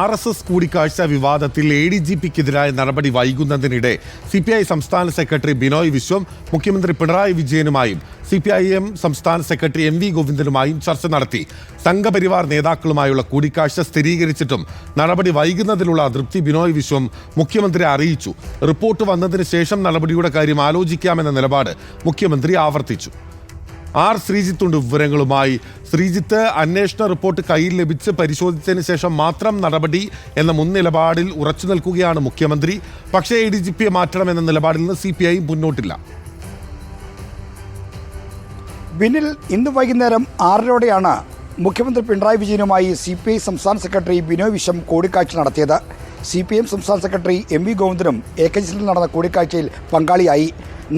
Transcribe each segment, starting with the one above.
R S S കൂടിക്കാഴ്ച വിവാദത്തിൽ A D G പിക്കെതിരായ നടപടി വൈകുന്നതിനിടെ സി പി ഐ സംസ്ഥാന സെക്രട്ടറി ബിനോയ് വിശ്വം മുഖ്യമന്ത്രി പിണറായി വിജയനുമായും സി പി ഐ എം സംസ്ഥാന സെക്രട്ടറി എം വി ഗോവിന്ദനുമായും ചർച്ച നടത്തി. സംഘപരിവാർ നേതാക്കളുമായുള്ള കൂടിക്കാഴ്ച സ്ഥിരീകരിച്ചിട്ടും നടപടി വൈകുന്നതിലുള്ള അതൃപ്തി ബിനോയ് വിശ്വം മുഖ്യമന്ത്രിയെ അറിയിച്ചു. റിപ്പോർട്ട് വന്നതിന് ശേഷം നടപടിയുടെ കാര്യം ആലോചിക്കാമെന്ന നിലപാട് മുഖ്യമന്ത്രി ആവർത്തിച്ചു. ആർ ശ്രീജിത്തുണ്ട് വിവരങ്ങളുമായി. ശ്രീജിത്ത് അന്വേഷണ റിപ്പോർട്ട് കയ്യിൽ ലഭിച്ച് പരിശോധിച്ചതിന് ശേഷം മാത്രം നടപടി എന്ന മുൻ നിലപാടിൽ ഉറച്ചു നിൽക്കുകയാണ് മുഖ്യമന്ത്രി. പക്ഷേ എ ഡി ജി പിയെ മാറ്റണമെന്ന നിലപാടിൽ നിന്ന് സി പി ഐ മുന്നോട്ടില്ല. ബിന്നിൽ ഇന്ന് വൈകുന്നേരം ആറരയോടെയാണ് മുഖ്യമന്ത്രി പിണറായി വിജയനുമായി സി പി ഐ സംസ്ഥാന സെക്രട്ടറി ബിനോയ് വിശ്വം കൂടിക്കാഴ്ച നടത്തിയത്. സി പി എം സംസ്ഥാന സെക്രട്ടറി എം വി ഗോവിന്ദനും എ കെ ജിയിൽ നടന്ന കൂടിക്കാഴ്ചയിൽ പങ്കാളിയായി.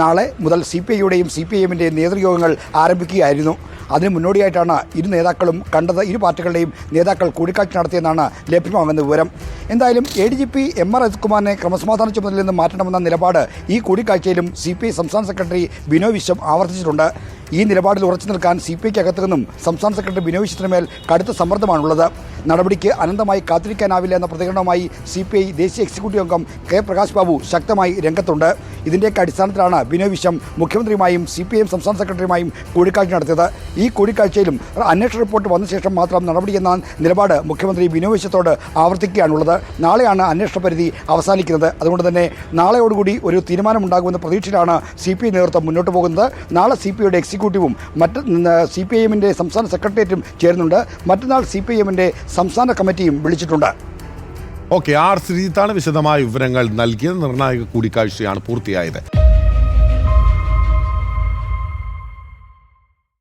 നാളെ മുതൽ സി പി ഐയുടെയും സി പി എമ്മിന്റെയും നേതൃയോഗങ്ങൾ ആരംഭിക്കുകയായിരുന്നു. അതിന് മുന്നോടിയായിട്ടാണ് ഇരു നേതാക്കളും കണ്ടത്. ഇരു പാർട്ടികളുടെയും നേതാക്കൾ കൂടിക്കാഴ്ച നടത്തിയെന്നാണ് ലഭ്യമാകുന്ന വിവരം. എന്തായാലും A D G P M R അജിത്കുമാറിനെ ക്രമസമാധാന ചുമതലയിൽ നിന്ന് മാറ്റണമെന്ന നിലപാട് ഈ കൂടിക്കാഴ്ചയിലും സി പി ഐ സംസ്ഥാന സെക്രട്ടറി ബിനോ വിശ്വം ആവർത്തിച്ചിട്ടുണ്ട്. ഈ നിലപാടിൽ ഉറച്ചു നിൽക്കാൻ സി പി ഐക്ക് അകത്തു നിന്നും സംസ്ഥാന സെക്രട്ടറി ബിനോയ് ചിത്രമേൽ കടുത്ത സമ്മർദ്ദമാണുള്ളത്. നടപടിക്ക് അനന്തമായി കാത്തിരിക്കാനാവില്ല എന്ന പ്രതികരണവുമായി സി പി ഐ ദേശീയ എക്സിക്യൂട്ടീവ് അംഗം കെ പ്രകാശ് ബാബു ശക്തമായി രംഗത്തുണ്ട്. ഇതിന്റെയൊക്കെ അടിസ്ഥാനത്തിലാണ് ബിനോയ് വിശ്വം മുഖ്യമന്ത്രിയുമായും സി പി എം സംസ്ഥാന സെക്രട്ടറിയുമായും കൂടിക്കാഴ്ച നടത്തിയത്. ഈ കൂടിക്കാഴ്ചയിലും അന്വേഷണ റിപ്പോർട്ട് വന്ന ശേഷം മാത്രം നടപടിയെന്ന നിലപാട് മുഖ്യമന്ത്രി ബിനോയ് വിശ്വത്തോട് ആവർത്തിക്കുകയാണുള്ളത്. നാളെയാണ് അന്വേഷണ പരിധി അവസാനിക്കുന്നത്. അതുകൊണ്ട് തന്നെ നാളെയോടുകൂടി ഒരു തീരുമാനമുണ്ടാകുമെന്ന പ്രതീക്ഷയിലാണ് സി പി ഐ നേതൃത്വം മുന്നോട്ട് പോകുന്നത്. നാളെ സി പി ഐയുടെ എക്സിക്യൂട്ടീവും മറ്റ് സി പി ഐ എമ്മിന്റെ സംസ്ഥാന സെക്രട്ടേറിയറ്റും ചേരുന്നുണ്ട്. മറ്റന്നാൾ സി പി ഐ എമ്മിന്റെ സംസ്ഥാന കമ്മിറ്റിയും വിളിച്ചിട്ടുണ്ട്. ഓക്കെ ആർ ശ്രീജിത്താണ് വിശദമായ വിവരങ്ങൾ നൽകിയത്. നിർണായക കൂടിക്കാഴ്ചയാണ് പൂർത്തിയായത്.